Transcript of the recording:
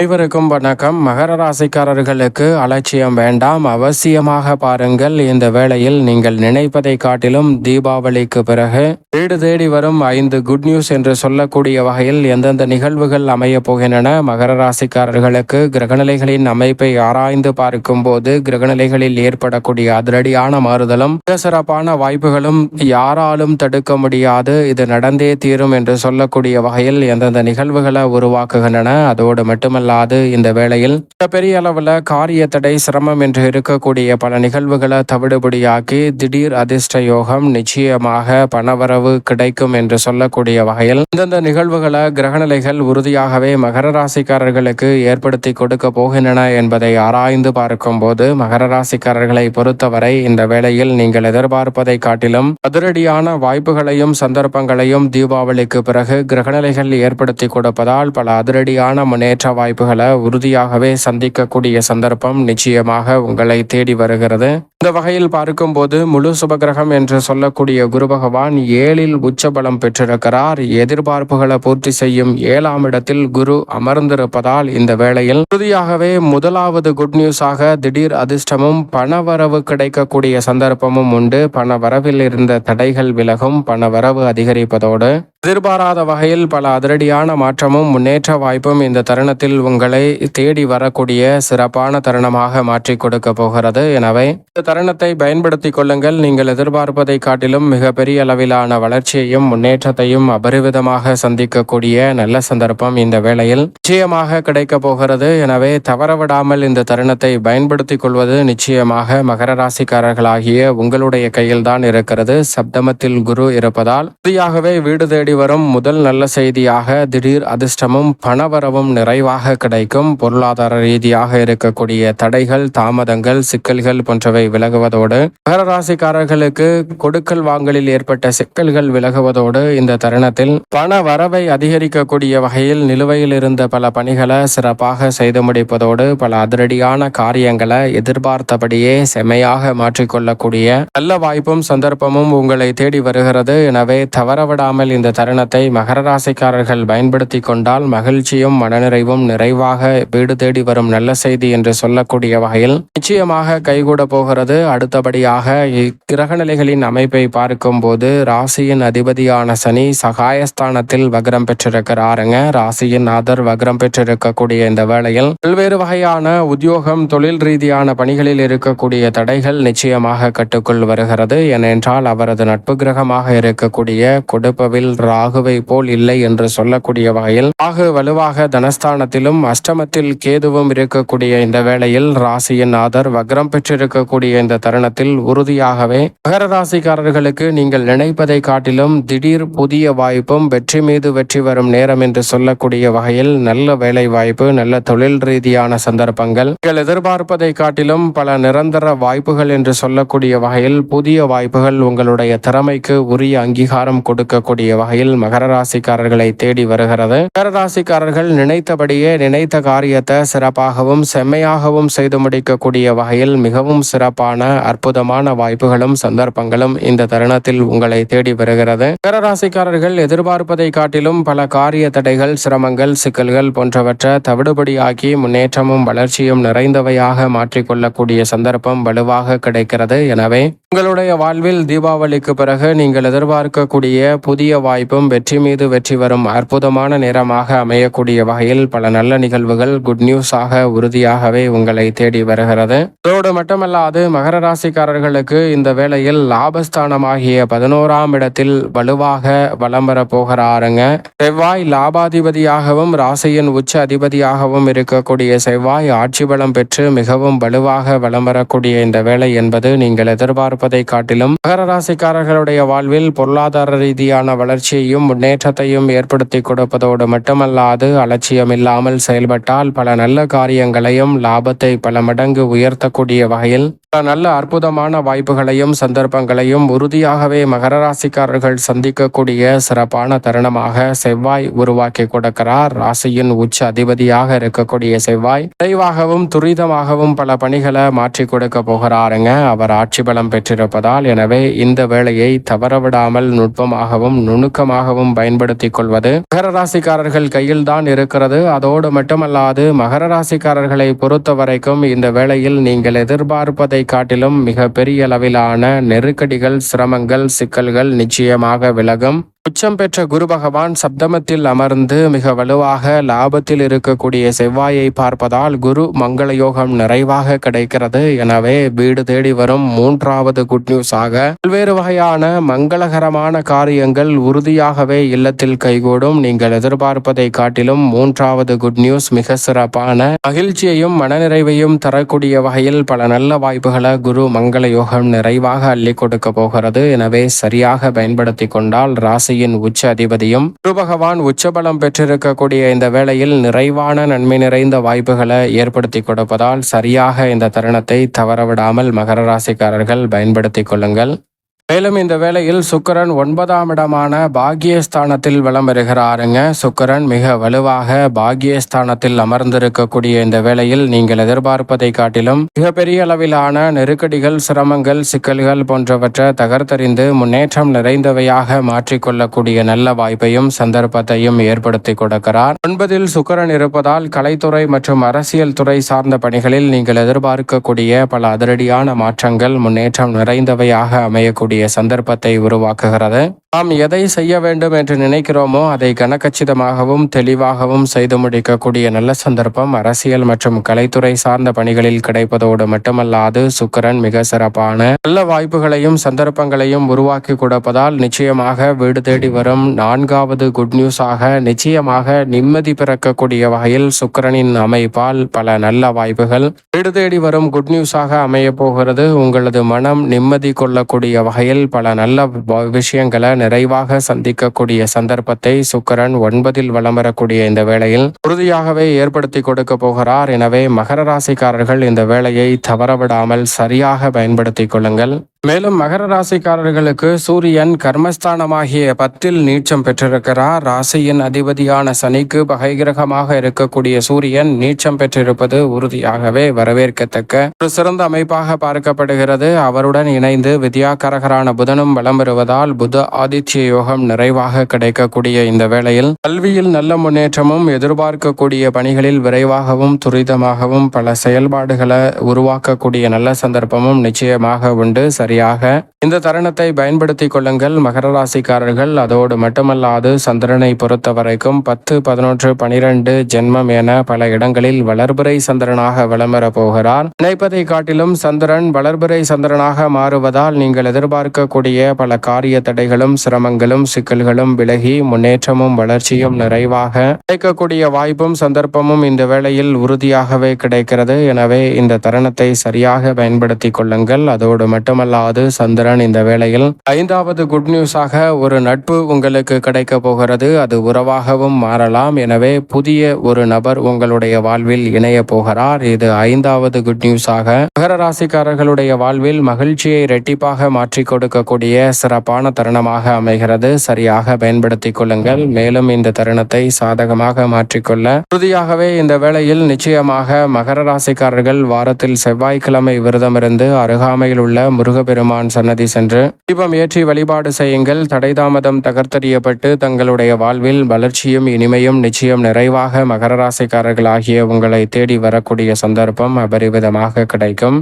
அனைவருக்கும் வணக்கம். மகர ராசிக்காரர்களுக்கு அலட்சியம் வேண்டாம். அவசியமாக பாருங்கள் இந்த வேளையில் நீங்கள் நினைப்பதை காட்டிலும் தீபாவளிக்கு பிறகு வீடு தேடி வரும் ஐந்து குட் நியூஸ் என்று சொல்லக்கூடிய வகையில் எந்தெந்த நிகழ்வுகள் அமைய போகின்றன? மகர ராசிக்காரர்களுக்கு கிரகநிலைகளின் அமைப்பை ஆராய்ந்து பார்க்கும் போது கிரகநிலைகளில் ஏற்படக்கூடிய அதிரடியான மாறுதலும் மிக சிறப்பான வாய்ப்புகளும் யாராலும் தடுக்க முடியாது. இது நடந்தே தீரும் என்று சொல்லக்கூடிய வகையில் எந்தெந்த நிகழ்வுகளை உருவாக்குகின்றன? அதோடு மட்டுமல்ல மட்டுமல்லாது இந்த வேளையில் பெரிய அளவில் காரிய தடை சிரமம் என்று இருக்கக்கூடிய பல நிகழ்வுகளை தவிடுபடியாக்கி திடீர் அதிர்ஷ்ட யோகம் நிச்சயமாக பணவரவு கிடைக்கும் என்று சொல்லக்கூடிய வகையில் இந்தந்த நிகழ்வுகளை கிரகநிலைகள் உறுதியாகவே மகர ராசிக்காரர்களுக்கு ஏற்படுத்தி கொடுக்க போகின்றன என்பதை ஆராய்ந்து பார்க்கும்போது மகர ராசிக்காரர்களை பொறுத்தவரை இந்த வேளையில் நீங்கள் எதிர்பார்ப்பதை காட்டிலும் அதிரடியான வாய்ப்புகளையும் சந்தர்ப்பங்களையும் தீபாவளிக்கு பிறகு கிரகநிலைகள் ஏற்படுத்தி கொடுப்பதால் பல அதிரடியான முன்னேற்ற வாய்ப்பு வாய்ப்புகளை உறுதியாகவே சந்திக்கக்கூடிய சந்தர்ப்பம் நிச்சயமாக உங்களை தேடி வருகிறது. இந்த வகையில் பார்க்கும்போது முழு சுபகிரகம் என்று சொல்லக்கூடிய குரு பகவான் ஏழில் உச்சபலம் பெற்றிருக்கிறார். எதிர்பார்ப்புகளை பூர்த்தி செய்யும் ஏழாம் இடத்தில் குரு அமர்ந்திருப்பதால் இந்த வேளையில் உறுதியாகவே முதலாவது குட் நியூஸாக திடீர் அதிர்ஷ்டமும் பணவரவு கிடைக்கக்கூடிய சந்தர்ப்பமும் உண்டு. பணவரவில் இருந்த தடைகள் விலகும் பணவரவு அதிகரிப்பதோடு எதிர்பாராத வகையில் பல அதிரடியான மாற்றமும் முன்னேற்ற வாய்ப்பும் இந்த தருணத்தில் உங்களை தேடி வரக்கூடிய சிறப்பான தருணமாக மாற்றி கொடுக்க போகிறது. எனவே இந்த தருணத்தை பயன்படுத்திக் கொள்ளுங்கள். நீங்கள் எதிர்பார்ப்பதை காட்டிலும் மிகப்பெரிய அளவிலான வளர்ச்சியையும் முன்னேற்றத்தையும் அபரிவிதமாக சந்திக்கக்கூடிய நல்ல சந்தர்ப்பம் இந்த வேளையில் நிச்சயமாக கிடைக்க போகிறது. எனவே தவறவிடாமல் இந்த தருணத்தை பயன்படுத்திக் கொள்வது நிச்சயமாக மகர ராசிக்காரர்களாகிய உங்களுடைய கையில்தான் இருக்கிறது. சப்தமத்தில் குரு இருப்பதால் இறுதியாகவே வீடு தேடி வரும் முதல் நல்ல செய்தியாக திடீர் அதிர்ஷ்டமும் பணவரவும் நிறைவாக கிடைக்கும். பொருளாதார ரீதியாக இருக்கக்கூடிய தடைகள் தாமதங்கள் சிக்கல்கள் போன்றவை விலகுவதோடு மகர ராசிக்காரர்களுக்கு கொடுக்கல் வாங்கலில் ஏற்பட்ட சிக்கல்கள் விலகுவதோடு இந்த தருணத்தில் பண வரவை அதிகரிக்கக்கூடிய வகையில் நிலுவையில் இருந்த பல பணிகளை சிறப்பாக செய்து முடிப்பதோடு பல அதிரடியான காரியங்களை எதிர்பார்த்தபடியே செமையாக மாற்றிக்கொள்ளக்கூடிய நல்ல வாய்ப்பும் சந்தர்ப்பமும் உங்களை தேடி வருகிறது. எனவே தவறவிடாமல் இந்த தருணத்தை மகர ராசிக்காரர்கள் பயன்படுத்தி கொண்டால் மகிழ்ச்சியும் மனநிறைவும் நிறைவாக வீடு தேடி வரும் நல்ல செய்தி என்று சொல்லக்கூடிய வகையில் நிச்சயமாக கைகூட போகிறது. அடுத்தபடியாக கிரகநிலைகளின் அமைப்பை பார்க்கும்போது ராசியின் அதிபதியான சனி சகாயஸ்தானத்தில் வக்ரம் பெற்றிருக்கிறாருங்க. ராசியின் ஆதர் வக்ரம் பெற்றிருக்கக்கூடிய இந்த வேளையில் பல்வேறு வகையான உத்தியோகம் தொழில் ரீதியான பணிகளில் இருக்கக்கூடிய தடைகள் நிச்சயமாக கட்டுக்குள் வருகிறது. ஏனென்றால் அவரது நட்பு கிரகமாக இருக்கக்கூடிய கொடுப்பவில் ராகுவை போல் இல்லை என்று சொல்லக்கூடிய வகையில் ராகு வலுவாக தனஸ்தானத்திலும் அஷ்டமத்தில் கேதுவும் இருக்கக்கூடிய இந்த வேளையில் ராசியின் ஆதர் வக்ரம் பெற்றிருக்கக்கூடிய இந்த தருணத்தில் உறுதியாகவே மகர ராசிக்காரர்களுக்கு நீங்கள் நினைப்பதை காட்டிலும் திடீர் புதிய வாய்ப்பும் வெற்றி மீது வெற்றி வரும் நேரம் என்று சொல்லக்கூடிய வகையில் நல்ல வேலை வாய்ப்பு நல்ல தொழில் ரீதியான சந்தர்ப்பங்கள். நீங்கள் எதிர்பார்ப்பதை காட்டிலும் பல நிரந்தர வாய்ப்புகள் என்று சொல்லக்கூடிய வகையில் புதிய வாய்ப்புகள் உங்களுடைய திறமைக்கு உரிய அங்கீகாரம் கொடுக்கக்கூடிய வகையில் மகர ராசிக்காரர்களை தேடி வருகிறது. மகர ராசிக்காரர்கள் நினைத்தபடியே நினைத்த காரியத்தை சிறப்பாகவும் செம்மையாகவும் செய்து முடிக்கக்கூடிய வகையில் மிகவும் சிறப்பாக தொடர்பான அற்புதமான வாய்ப்புகளும் சந்தர்ப்பங்களும் இந்த தருணத்தில் உங்களை தேடி வருகிறது. மகர ராசிக்காரர்கள் எதிர்பார்ப்பதை காட்டிலும் பல காரிய தடைகள் சிரமங்கள் சிக்கல்கள் போன்றவற்றை தவிடுபடியாக்கி முன்னேற்றமும் வளர்ச்சியும் நிறைந்தவையாக மாற்றிக்கொள்ளக்கூடிய சந்தர்ப்பம் வலுவாக கிடைக்கிறது. எனவே உங்களுடைய வாழ்வில் தீபாவளிக்கு பிறகு நீங்கள் எதிர்பார்க்கக்கூடிய புதிய வாய்ப்பும் வெற்றி மீது வெற்றி வரும் அற்புதமான நேரமாக அமையக்கூடிய வகையில் பல நல்ல நிகழ்வுகள் குட் நியூஸாக உறுதியாகவே உங்களை தேடி வருகிறது. அதோடு மட்டுமல்லாது மகர ராசிக்காரர்களுக்கு இந்த வேளையில் லாபஸ்தானமாகிய பதினோராம் இடத்தில் வலுவாக வலம் வர போகிறாருங்க. செவ்வாய் லாபாதிபதியாகவும் ராசியின் உச்ச அதிபதியாகவும் இருக்கக்கூடிய செவ்வாய் ஆட்சி பலம் பெற்று மிகவும் வலுவாக வலம் வரக்கூடிய இந்த வேலை என்பது நீங்கள் எதிர்பார்ப்பதை காட்டிலும் மகர ராசிக்காரர்களுடைய வாழ்வில் பொருளாதார ரீதியான வளர்ச்சியையும் முன்னேற்றத்தையும் ஏற்படுத்தி கொடுப்பதோடு மட்டுமல்லாது அலட்சியம் இல்லாமல் செயல்பட்டால் பல நல்ல காரியங்களையும் லாபத்தை பல மடங்கு உயர்த்தக்கூடிய வகையில் நல்ல அற்புதமான வாய்ப்புகளையும் சந்தர்ப்பங்களையும் உறுதியாகவே மகர ராசிக்காரர்கள் சந்திக்கக்கூடிய சிறப்பான தருணமாக செவ்வாய் உருவாக்கி கொடுக்கிறார். ராசியின் உச்ச அதிபதியாக இருக்கக்கூடிய செவ்வாய் விரைவாகவும் துரிதமாகவும் பல பணிகளை மாற்றி கொடுக்க போகிறாருங்க. அவர் ஆட்சி பலம் பெற்றிருப்பதால் எனவே இந்த வேலையை தவறவிடாமல் நுட்பமாகவும் நுணுக்கமாகவும் பயன்படுத்திக் கொள்வது மகர ராசிக்காரர்கள் கையில் தான் இருக்கிறது. அதோடு மட்டுமல்லாது மகர ராசிக்காரர்களை பொறுத்த வரைக்கும் இந்த வேளையில் நீங்கள் எதிர்பார்ப்பதை காட்டிலும் மிக பெரிய அளவிலான நெருக்கடிகள் சிரமங்கள் சிக்கல்கள் நிச்சயமாக விலகும். உச்சம் பெற்ற குரு பகவான் சப்தமத்தில் அமர்ந்து மிக வலுவாக லாபத்தில் இருக்கக்கூடிய செவ்வாயை பார்ப்பதால் குரு மங்கள யோகம் நிறைவாக கிடைக்கிறது. எனவே வீடு தேடி வரும் மூன்றாவது குட் நியூஸ் ஆக பல்வேறு வகையான மங்களகரமான காரியங்கள் உறுதியாகவே இல்லத்தில் கைகூடும். நீங்கள் எதிர்பார்ப்பதை காட்டிலும் மூன்றாவது குட் நியூஸ் மிக சிறப்பான மகிழ்ச்சியையும் மனநிறைவையும் தரக்கூடிய வகையில் பல நல்ல வாய்ப்புகளை குரு மங்கள யோகம் நிறைவாக அள்ளி கொடுக்க போகிறது. எனவே சரியாக பயன்படுத்தி கொண்டால் ராசி ராசியின் உச்ச அதிபதியும் குருபகவான் உச்சபலம் பெற்றிருக்கக்கூடிய இந்த வேளையில் நிறைவான நன்மை நிறைந்த வாய்ப்புகளை ஏற்படுத்தி கொடுப்பதால் சரியாக இந்த தருணத்தை தவறவிடாமல் மகர ராசிக்காரர்கள் பயன்படுத்திக் கொள்ளுங்கள். மேலும் இந்த வேளையில் சுக்கரன் ஒன்பதாம் இடமான பாகியஸ்தானத்தில் வலம் வருகிறாருங்க. சுக்கரன் மிக வலுவாக பாகியஸ்தானத்தில் அமர்ந்திருக்கக்கூடிய இந்த வேளையில் நீங்கள் எதிர்பார்ப்பதை காட்டிலும் மிகப்பெரிய அளவிலான நெருக்கடிகள் சிரமங்கள் சிக்கல்கள் போன்றவற்றை தகர்த்தறிந்து முன்னேற்றம் நிறைந்தவையாக மாற்றிக்கொள்ளக்கூடிய நல்ல வாய்ப்பையும் சந்தர்ப்பத்தையும் ஏற்படுத்தி கொடுக்கிறார். ஒன்பதில் சுக்கரன் இருப்பதால் கலைத்துறை மற்றும் அரசியல் துறை சார்ந்த பணிகளில் நீங்கள் எதிர்பார்க்கக்கூடிய பல அதிரடியான மாற்றங்கள் முன்னேற்றம் நிறைந்தவையாக அமையக்கூடிய வேண்டிய சந்தர்ப்பத்தை உருவாக்குகிறது. நாம் எதை செய்ய வேண்டும் என்று நினைக்கிறோமோ அதை கனக்கச்சிதமாகவும் தெளிவாகவும் செய்து முடிக்கக்கூடிய நல்ல சந்தர்ப்பம் அரசியல் மற்றும் கலைத்துறை சார்ந்த பணிகளில் கிடைப்பதோடு மட்டுமல்லாது சுக்கரன் மிக சிறப்பான நல்ல வாய்ப்புகளையும் சந்தர்ப்பங்களையும் உருவாக்கி கொடுப்பதால் நிச்சயமாக வீடு தேடி வரும் நான்காவது குட் நியூஸாக நிச்சயமாக நிம்மதி பிறக்கக்கூடிய வகையில் சுக்கரனின் அமைப்பால் பல நல்ல வாய்ப்புகள் வீடு தேடி வரும் குட் நியூஸாக அமைய போகிறது. உங்களது மனம் நிம்மதி கொள்ளக்கூடிய வகையில் பல நல்ல விஷயங்களை நிறைவாக சந்திக்கக்கூடிய சந்தர்ப்பத்தை சுக்கரன் ஒன்பதில் வளம் வரக்கூடிய இந்த வேளையில் உறுதியாகவே ஏற்படுத்தி கொடுக்க போகிறார். எனவே மகர ராசிக்காரர்கள் இந்த வேலையை தவறவிடாமல் சரியாக பயன்படுத்திக் கொள்ளுங்கள். மேலும் மகர ராசிக்காரர்களுக்கு சூரியன் கர்மஸ்தானமாகிய பத்தில் நீச்சம் பெற்றிருக்கிறார். ராசியின் அதிபதியான சனிக்கு பகை கிரகமாக இருக்கக்கூடிய சூரியன் நீச்சம் பெற்றிருப்பது உறுதியாகவே வரவேற்கத்தக்க ஒரு சிறந்த அமைப்பாக பார்க்கப்படுகிறது. அவருடன் இணைந்து வித்யாகரகரான புதனும் வளம் வருவதால் புத ஆதித்ய யோகம் நிறைவாக கிடைக்கக்கூடிய இந்த வேளையில் கல்வியில் நல்ல முன்னேற்றமும் எதிர்பார்க்கக்கூடிய பணிகளில் விரைவாகவும் துரிதமாகவும் பல செயல்பாடுகளை உருவாக்கக்கூடிய நல்ல சந்தர்ப்பமும் நிச்சயமாக உண்டு. சரியாக இந்த தருணத்தை பயன்படுத்தி கொள்ளுங்கள். மகர ராசிக்காரர்கள் அதோடு மட்டுமல்லாது சந்திரனை பொறுத்த வரைக்கும் பத்து பதினொன்று பனிரெண்டு ஜென்மம் என பல இடங்களில் வளர்பிறை சந்திரனாக விளம்பர போகிறார். நினைப்பதை காட்டிலும் சந்திரன் வளர்பிறை சந்திரனாக மாறுவதால் நீங்கள் எதிர்பார்க்கக்கூடிய பல காரிய தடைகளும் சிரமங்களும் சிக்கல்களும் விலகி முன்னேற்றமும் வளர்ச்சியும் நிறைவாக கிடைக்கக்கூடிய வாய்ப்பும் சந்தர்ப்பமும் இந்த வேளையில் உறுதியாகவே கிடைக்கிறது. எனவே இந்த தருணத்தை சரியாக பயன்படுத்தி கொள்ளுங்கள். அதோடு மட்டுமல்ல அல்லாது சந்திரன் இந்த வேளையில் ஐந்தாவது குட் நியூஸாக ஒரு நட்பு உங்களுக்கு கிடைக்க போகிறது. அது உறவாகவும் மாறலாம். எனவே புதிய ஒரு நபர் உங்களுடைய வாழ்வில் இணைய போகிறார். இது ஐந்தாவது குட் நியூஸாக மகர ராசிக்காரர்களுடைய வாழ்வில் மகிழ்ச்சியை இரட்டிப்பாக மாற்றி கொடுக்கக்கூடிய சிறப்பான தருணமாக அமைகிறது. சரியாக பயன்படுத்திக் கொள்ளுங்கள். மேலும் இந்த தருணத்தை சாதகமாக மாற்றிக்கொள்ள உறுதியாகவே இந்த வேளையில் நிச்சயமாக மகர ராசிக்காரர்கள் வாரத்தில் செவ்வாய்க்கிழமை விரதமிருந்து அருகாமையில் உள்ள முருக பெருமான் சன்னதி சென்று தீபம் ஏற்றி வழிபாடு செய்யுங்கள். தடை தாமதம் தகர்த்தறியப்பட்டு தங்களுடைய வாழ்வில் வளர்ச்சியும் இனிமையும் நிச்சயம் நிறைவாக மகர ராசிக்காரர்கள் ஆகிய உங்களை தேடி வரக்கூடிய சந்தர்ப்பம் அபரிவிதமாக கிடைக்கும்.